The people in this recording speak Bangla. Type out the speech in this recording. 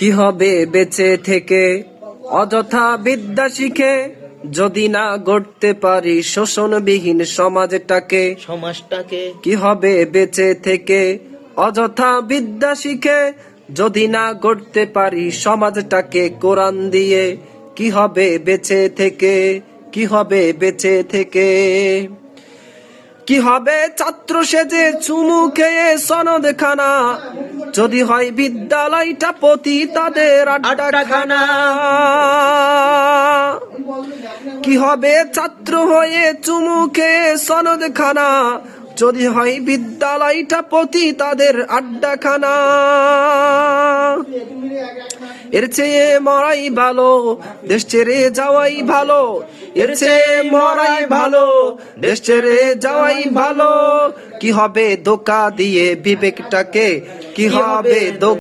কি হবে বেঁচে থেকে? অযথা বিদ্যা শিখে যদি না গড়তে পারি শোষণবিহীন সমাজটাকে সমাজটাকে। কি হবে বেঁচে থেকে? অযথা বিদ্যা শিখে যদি না গড়তে পারি সমাজটাকে কোরআন দিয়ে কি হবে বেঁচে থেকে? কি হবে বেঁচে থেকে? কি হবে ছাত্র সেজে চুমু খেয়ে সনদ খানা যদি হয় বিদ্যালয়টা পতি তাদের আড্ডাখানা। কি হবে ছাত্র হয়ে চুমু খেয়ে সনদ খানা যদি হয় বিদ্যালয়টা পতি তাদের আড্ডাখানা। এর চেয়ে মরাই ভালো, দেশ ছেড়ে যাওয়াই ভালো, এর চেয়ে মরাই ভালো। দেশ ছেড়ে যাওয়াই ভালো। কি হবে ধোকা দিয়ে বিবেকটাকে? কি হবে